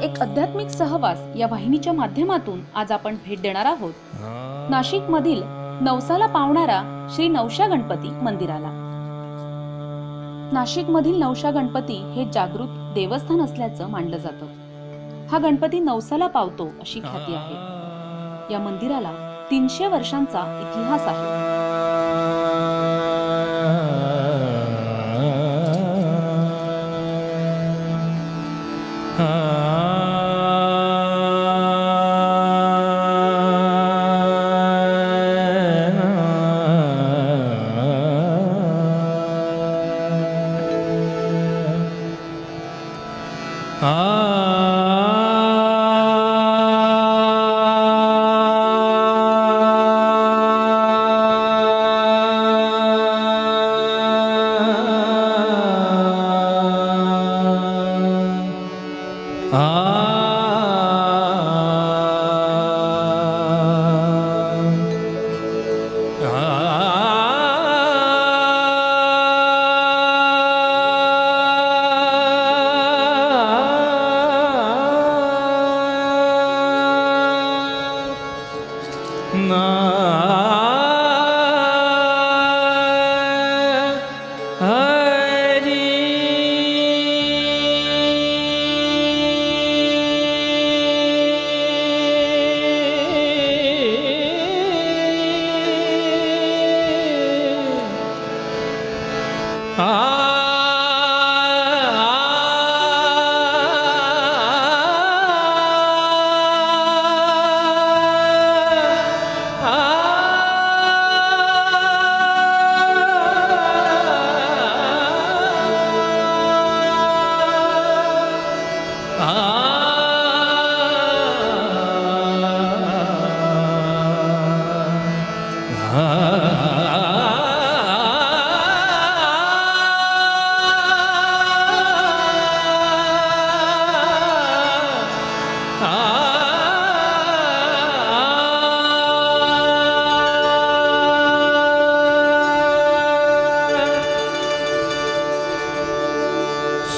एक आध्यात्मिक सहवास या वाहिनीच्या माध्यमातून आज आपण भेट देणार आहोत. नाशिक मधील नवसाला पावणारा श्री नवशा गणपती मंदिराला. नाशिक मधील नवशा गणपती हे जागृत देवस्थान असल्याचं मानलं जातं. हा गणपती नवसाला पावतो अशी ख्याती आहे. या मंदिराला तीनशे वर्षांचा इतिहास आहे. 아. Ah.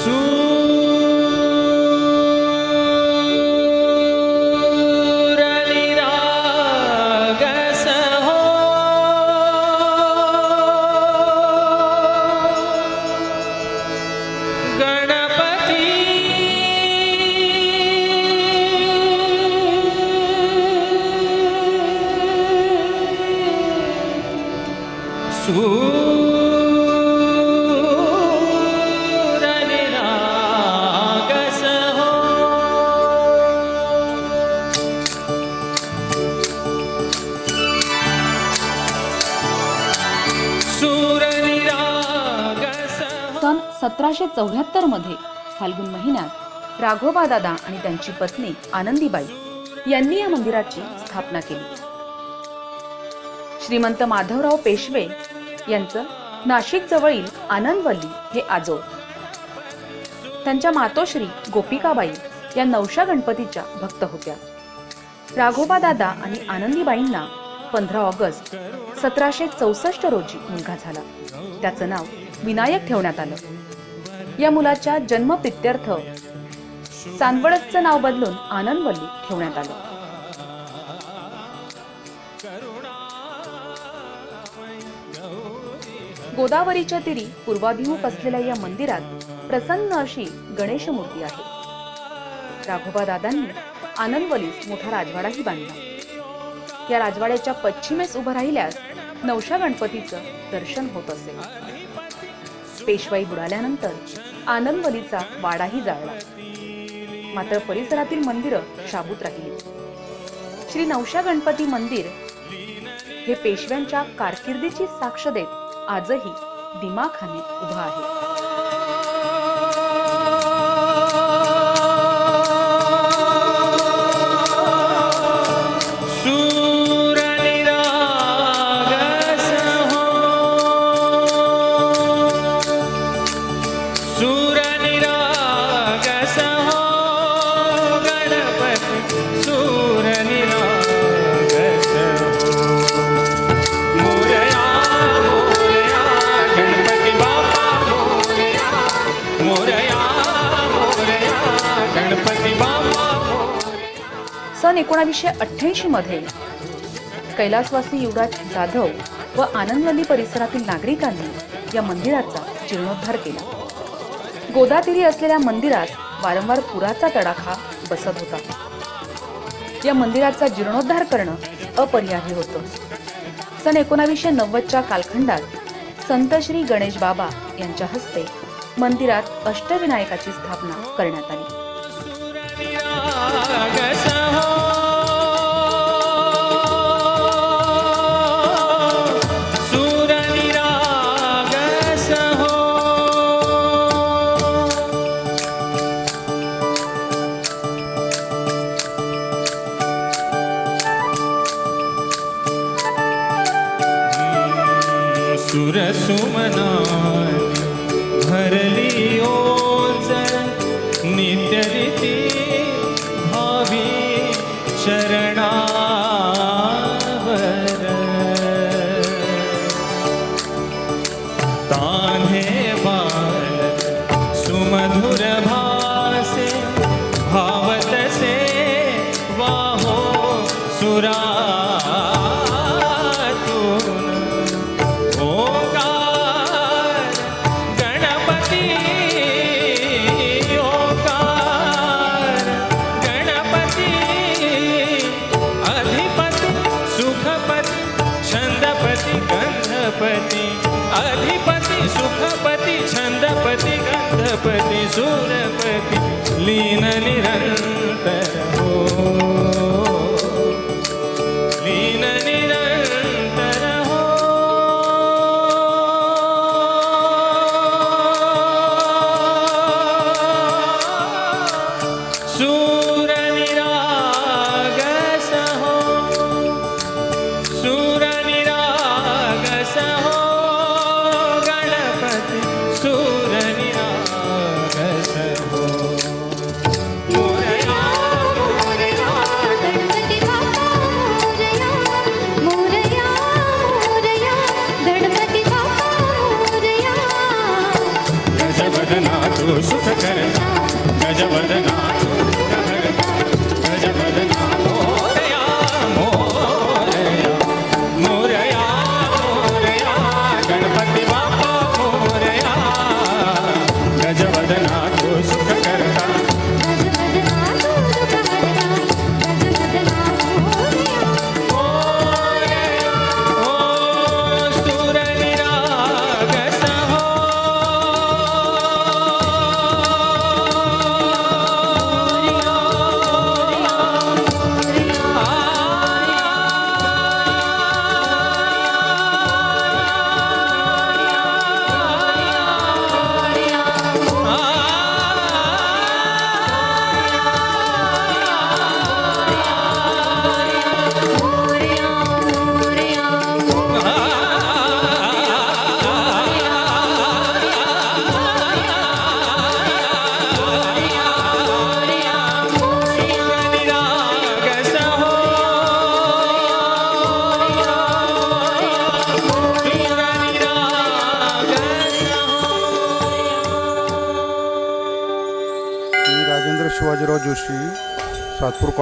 गणपती चौऱ्याहत्तरमध्ये फाल्गुन महिन्यात राघोबा दादा आणि त्यांची पत्नी आनंदीबाई यांनी या मंदिराची स्थापना केली. श्रीमंत माधवराव पेशवे यांचं नाशिक जवळील आनंदवल्ली हे आजोळ. त्यांच्या मातोश्री गोपिकाबाई या नवशा गणपतीच्या भक्त होत्या. राघोबा दादा आणि आनंदीबाईंना पंधरा ऑगस्ट सतराशे चौसष्ट रोजी मुलगा झाला. त्याचं नाव विनायक ठेवण्यात आलं. या मुलाच्या जन्मप्रित्यर्थ. सांदवडचं नाव बदलून आनंदवल्ली ठेवण्यात आलं. गोदावरीच्या तिरी पूर्वाभिमुख असलेल्या या मंदिरात प्रसन्न अशी गणेश मूर्ती आहे. राघोबा दादांनी आनंदवलीस मोठा राजवाडाही बांधला. या राजवाड्याच्या पश्चिमेस उभं राहिल्यास नवशा गणपतीचं दर्शन होत असे. पेशवाई बुडाल्यानंतर आनंदवलीचा वाडाही जाळला. मात्र परिसरातील मंदिरं शाबूत राहिली. श्री नवशा गणपती मंदिर हे पेशव्यांच्या कारकिर्दीची साक्ष देत आजही दिमाखाने उभा आहे. सन एकोणावीसशे अठ्ठ्याऐंशी मध्ये कैलासवासी युवराज जाधव व आनंदवली परिसरातील नागरिकांनी या मंदिराचा जीर्णोद्धार केला. गोदातीरी असलेल्या मंदिरात वारंवार पुराचा तडाखा बसत होता. या मंदिराचा जीर्णोद्धार करणं अपरिहार्य होतं. सन एकोणावीसशे नव्वदच्या कालखंडात संत श्री गणेश बाबा यांच्या हस्ते मंदिरात अष्टविनायकाची स्थापना करण्यात आली. सुरसुमना हो अधिपती सुखपती छंदपती गंधपती सुरपती लीन निरंतर हो।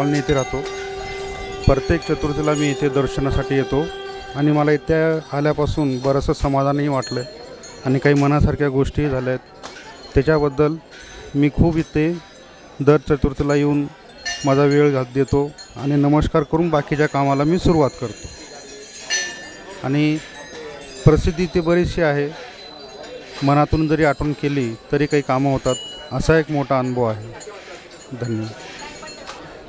कॉलनी येथे राहतो. प्रत्येक चतुर्थीला मी इथे दर्शनासाठी येतो. आणि मला इथे आल्यापासून बरंचसं समाधानही वाटलं आहे आणि काही मनासारख्या गोष्टीही झाल्या आहेत त्याच्याबद्दल मी खूप इथे दर चतुर्थीला येऊन माझा वेळ घात देतो. आणि नमस्कार करून बाकीच्या कामाला मी सुरुवात करतो. आणि प्रसिद्धी इथे बरीचशी आहे. मनातून जरी आठवण केली तरी काही कामं होतात. असा एक मोठा अनुभव आहे. धन्यवाद.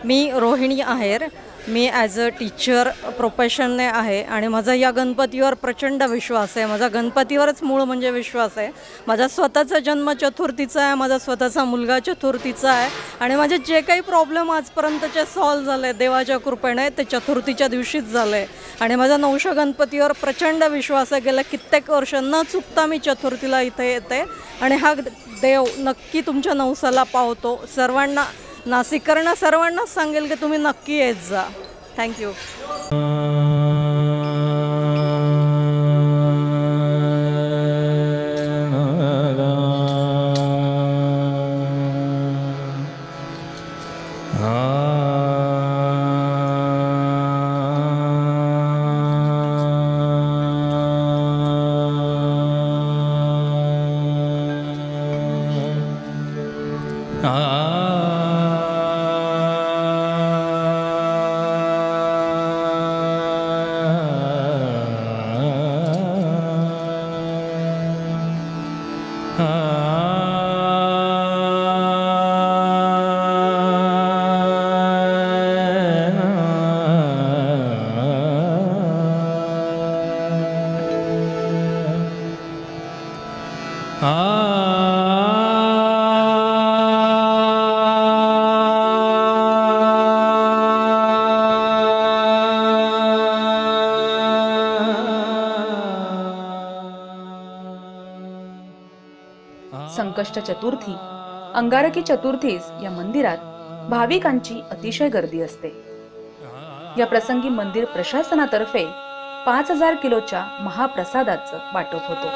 मी रोहिणी आहेर. मी ॲज अ टीचर प्रोफेशनने आहे आणि माझा या गणपतीवर प्रचंड विश्वास आहे. माझा गणपतीवरच मूळ म्हणजे विश्वास आहे. माझा स्वतःचा जन्म चतुर्थीचा आहे माझा स्वतःचा मुलगा चतुर्थीचा आहे आणि माझे जे काही प्रॉब्लेम आजपर्यंतचे सॉल्व झाले देवाच्या कृपेने ते चतुर्थीच्या दिवशीच झाले. आणि माझा नवशा गणपतीवर प्रचंड विश्वास आहे. गेल्या कित्येक वर्ष न चुकता मी चतुर्थीला इथे येते आणि हा देव नक्की तुमच्या नवसाला पावतो. सर्वांना नाशिककरांना सर्वांनाच सांगेल की तुम्ही नक्की येत जा. थँक्यू संकष्ट चतुर्थी. अंगारकी चतुर्थीस या मंदिरात भाविकांची अतिशय गर्दी असते. या प्रसंगी मंदिर प्रशासनातर्फे पाच हजार किलोच्या महाप्रसादाचं वाटप होतं.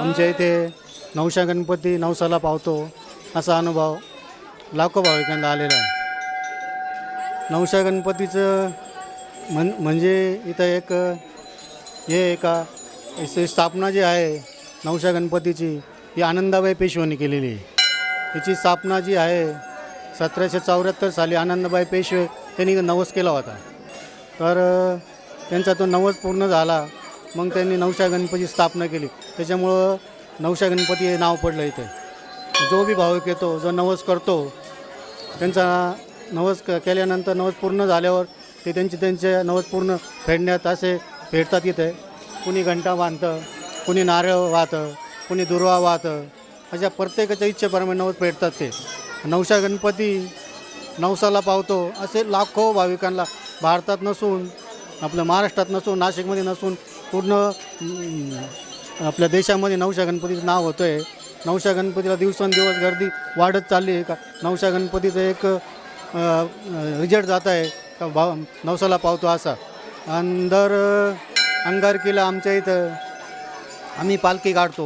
आमच्या इथे नवशा गणपती नवसाला पावतो असा अनुभव. लाखो भाविकांना आलेला आहे. नवशा गणपतीचं म्हण म्हणजे इथं एक हे एका स्थापना जी आहे नवशा गणपतीची ही आनंदाबाई पेशव्यांनी केलेली आहे. याची स्थापना जी आहे सतराशे चौऱ्याहत्तर साली आनंदबाई पेशवे त्यांनी नवस केला होता. तर त्यांचा तो नवस पूर्ण झाला मग त्यांनी नवशा गणपती स्थापना केली. त्याच्यामुळं नवशा गणपती हे नाव पडलं इथे. जो बी भाविक येतो जो नवस करतो त्यांचा नवस क केल्यानंतर नवस पूर्ण झाल्यावर ते त्यांचे त्यांचे नवस पूर्ण फेडण्यात असे फेडतात इथे. कुणी घंटा बांधतं कुणी नारळ वाहतं कुणी दुर्वा वाहतं. अशा प्रत्येकाच्या इच्छेप्रमाणे नवस फेडतात ते. नवशा गणपती नवसाला पावतो असे लाखो भाविकांना भारतात नसून आपल्या महाराष्ट्रात नसून नाशिकमध्ये नसून पूर्ण आपल्या देशामध्ये नवशा गणपतीचं नाव होतं आहे नवशा गणपतीला दिवसेंदिवस गर्दी वाढत चालली आहे का? नवशा गणपतीचं एक रिजल्ट जात आहे का भाव नवसाला पावतो असा. आणि दर अंगारकीला आमच्या इथं आम्ही पालखी काढतो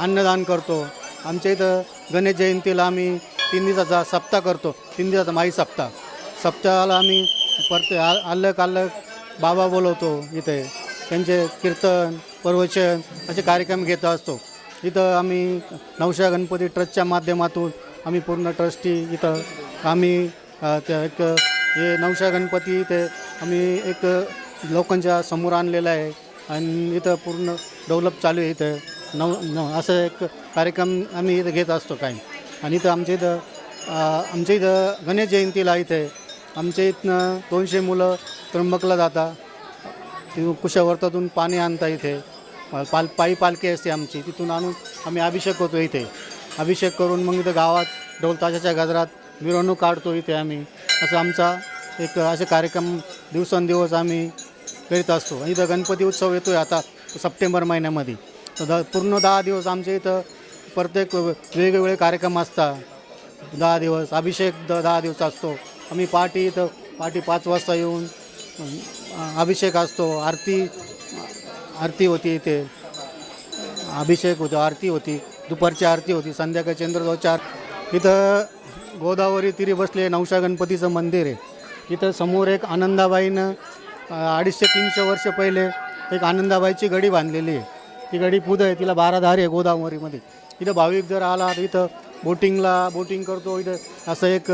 अन्नदान करतो. आमच्या इथं गणेश जयंतीला आम्ही तीन दिवसाचा सप्ताह करतो तीन दिवसाचा माई सप्ताह. सप्ताहाला आम्ही परत आ आल्लक आल्लक बाबा बोलवतो इथे. त्यांचे कीर्तन प्रवचन असे कार्यक्रम घेत असतो. इथं आम्ही नवशा गणपती ट्रस्टच्या माध्यमातून आम्ही पूर्ण ट्रस्टी इथं आम्ही त्या एक हे नवशा गणपती इथे आम्ही एक लोकांच्या समोर आणलेलं आहे. आणि इथं पूर्ण डेव्हलप चालू आहे इथं. नव न असं एक कार्यक्रम आम्ही इथं घेत असतो काही आणि इथं आमच्या इथं आमच्या इथं गणेश जयंतीला इथे आमच्या इथनं दोनशे मुलं त्र्यंबकला जातात कुशावर्तातून पाणी आणता इथे. पाल पायी पालखी असते आमची. तिथून आणून आम्ही अभिषेक होतो इथे. अभिषेक करून मग इथं गावात ढोलताशाच्या गजरात मिरवणूक काढतो इथे आम्ही. असं आमचा एक असे कार्यक्रम दिवसेंदिवस आम्ही करीत असतो. इथं गणपती उत्सव येतो आहे आता सप्टेंबर महिन्यामध्ये. तर द पूर्ण दहा दिवस आमच्या इथं प्रत्येक वेगवेगळे कार्यक्रम असतात. दहा दिवस अभिषेक द दहा दिवस असतो. आम्ही पहाटे इथं पहाटे पाच वाजता येऊन अभिषेक असतो आरती आरती होती इथे. अभिषेक होतो आरती होती. दुपारची आरती होती संध्याकाळी चंद्रदोच्या आर- इथं गोदावरी तिरी बसले नवशा गणपतीचं मंदिर आहे. इथं समोर एक आनंदाबाईनं अडीचशे तीनशे वर्ष पहिले एक आनंदाबाईची गडी बांधलेली आहे. ती गडी पुद आहे तिला बारा धार आहे गोदावरीमध्ये. इथं भाविक जर आला तर इथं बोटिंगला बोटिंग करतो इथं असं एक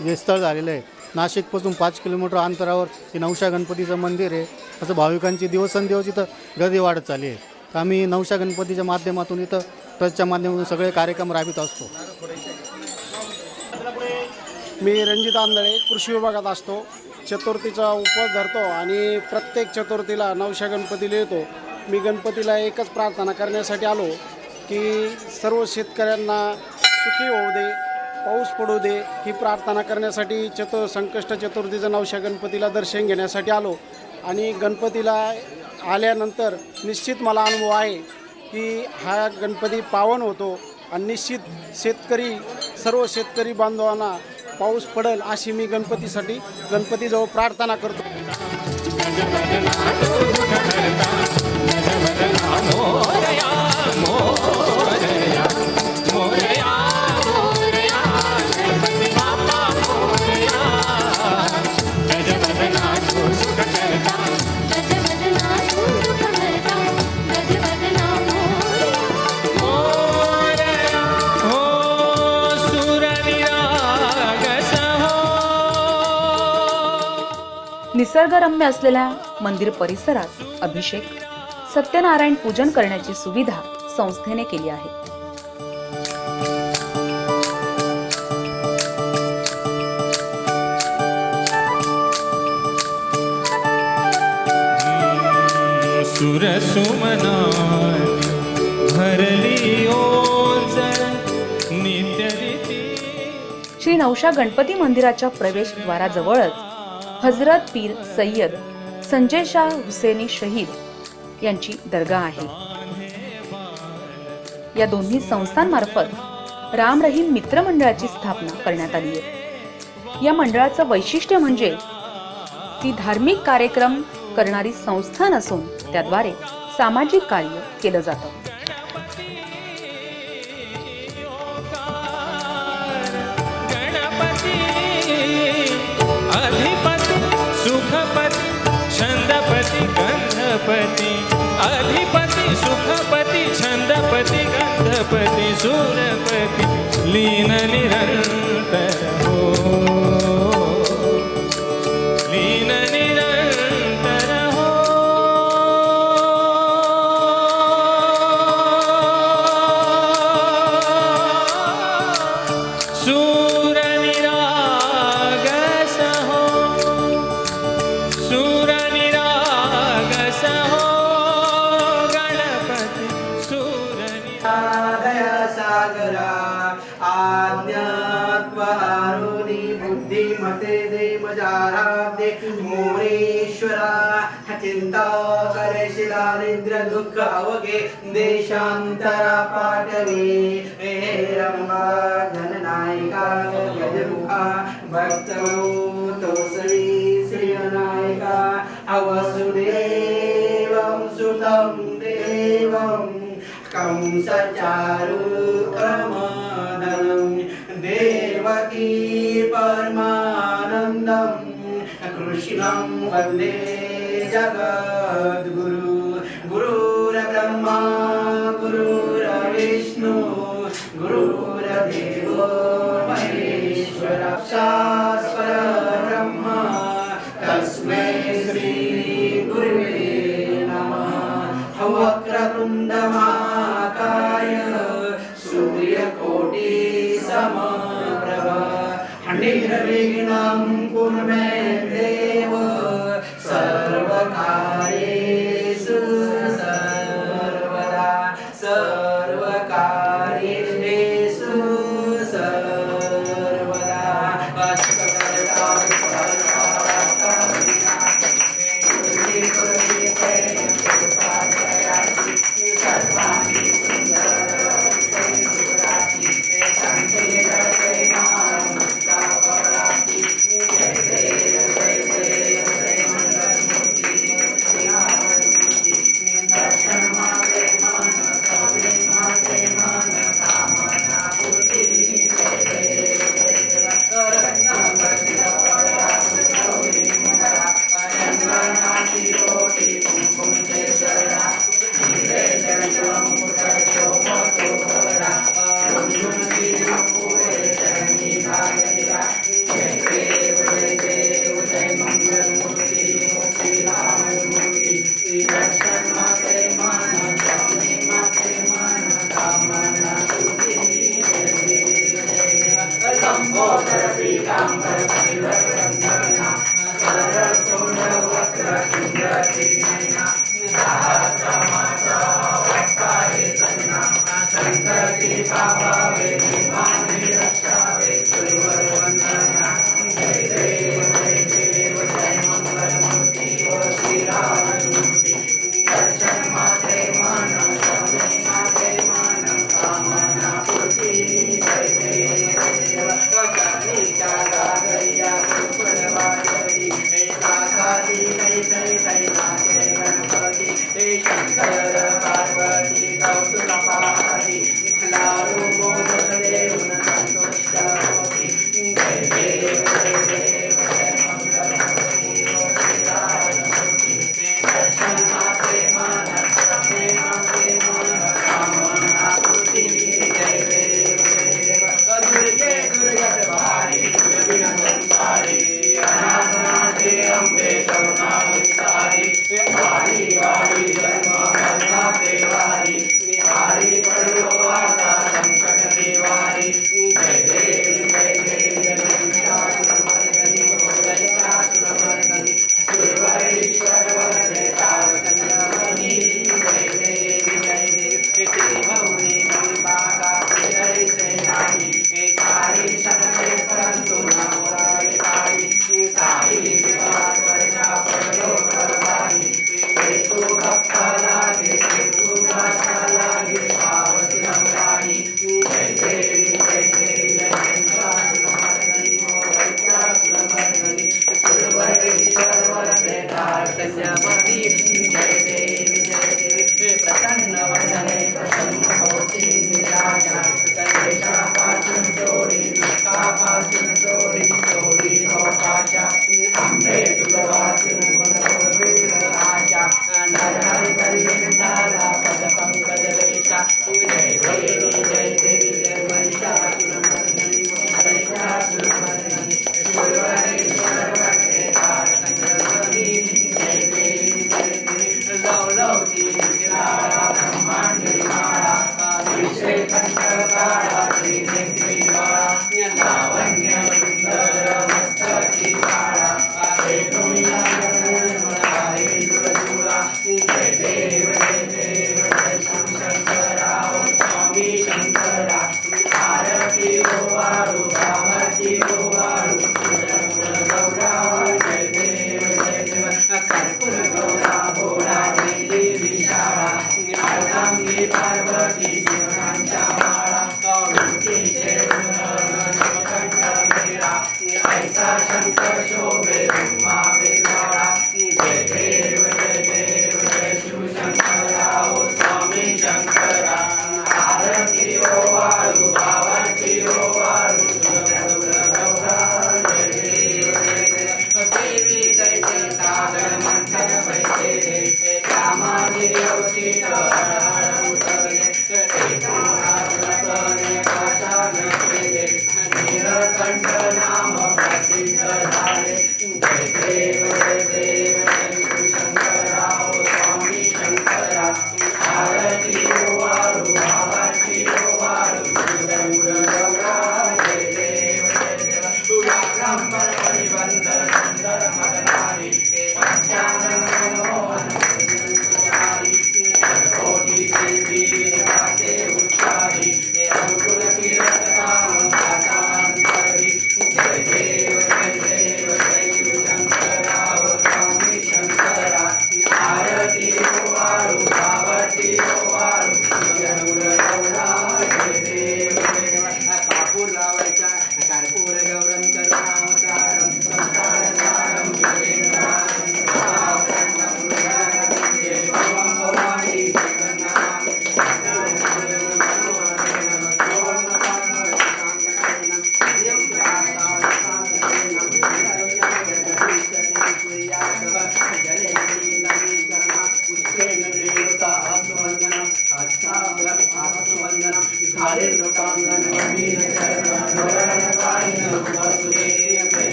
हे स्थळ झालेलं आहे. नाशिकपासून पाच किलोमीटर अंतरावर हे नवशा गणपतीचं मंदिर आहे. असं भाविकांची दिवसेंदिवस इथं गर्दी वाढत चालली आहे. तर आम्ही नवशा गणपतीच्या माध्यमातून इथं ट्रस्टच्या माध्यमातून सगळे कार्यक्रम राबवित असतो. मी रणजित आंधळे कृषी विभागात असतो. चतुर्थीचा उपवास धरतो आणि प्रत्येक चतुर्थीला नवशा गणपतीला येतो मी गणपतीला एकच प्रार्थना करण्यासाठी आलो की सर्व शेतकऱ्यांना सुखी होऊ दे पाऊस पडू दे ही प्रार्थना करण्यासाठी चतुर संकष्ट चतुर्थीचं नवशा गणपतीला दर्शन घेण्यासाठी आलो आणि गणपतीला आल्यानंतर निश्चित मला अनुभव आहे की हा गणपती पावन होतो आणि निश्चित शेतकरी सर्व शेतकरी बांधवांना पाऊस पडेल अशी मी गणपतीसाठी गणपतीजवळ प्रार्थना करतो निसर्गरम्य असलेल्या मंदिर परिसरात अभिषेक सत्यनारायण पूजन करण्याची सुविधा संस्थेने केली आहे. श्री नवशा गणपती मंदिराच्या प्रवेशद्वाराजवळच हजरत पीर सय्यद संजय शाह हुसेनी शहीद यांची दर्गा आहे. या दोन्ही संस्थांमार्फत राम रहीम मित्र मंडळाची स्थापना करण्यात आली आहे. या मंडळाचं वैशिष्ट्य म्हणजे ती धार्मिक कार्यक्रम करणारी संस्था नसून त्याद्वारे सामाजिक कार्य केलं जातं. गंधपती अधिपती सुखपती छंदपती गंधपती सुरपती लीन निरंतर हो। कृष्णं वन्दे जगद्गुरु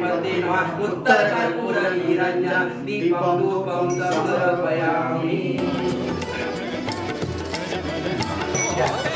Patin Mahmudtakan Urang Iranya Di Pembukong Sama yeah.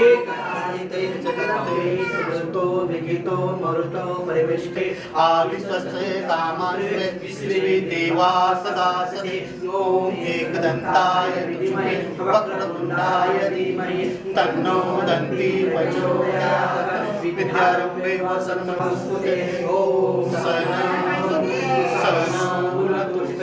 एककालिते जगत्ते सुतो विहितो मरुतो परिविष्टे आविश्वस्य कामान्ये विश्वे देवा सदा सदे ॐ एकदन्ताय विद्महे वक्रतुण्डाय धीमहि तन्नो दन्ति प्रचोदयात् विद्यारम्भे वसन्तमस्तुते ॐ सनः सनः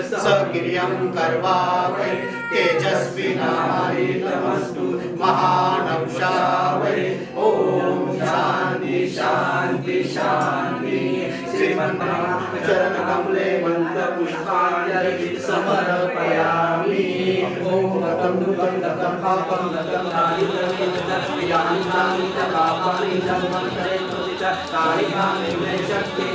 सकिर्यं कर्वावै तेजस्विनाय नमस्तु महानवशावै ॐ शान्ति शान्ति शान्ति श्रीमन्नारायणचरणकमले मन्दपुष्पाञ्जलि समर्पयामि ॐ गतं दुतं गतं पापं गतं यानि यानि च पापानि जन्मन्तरे कृति च तानि यानि मे शक्ति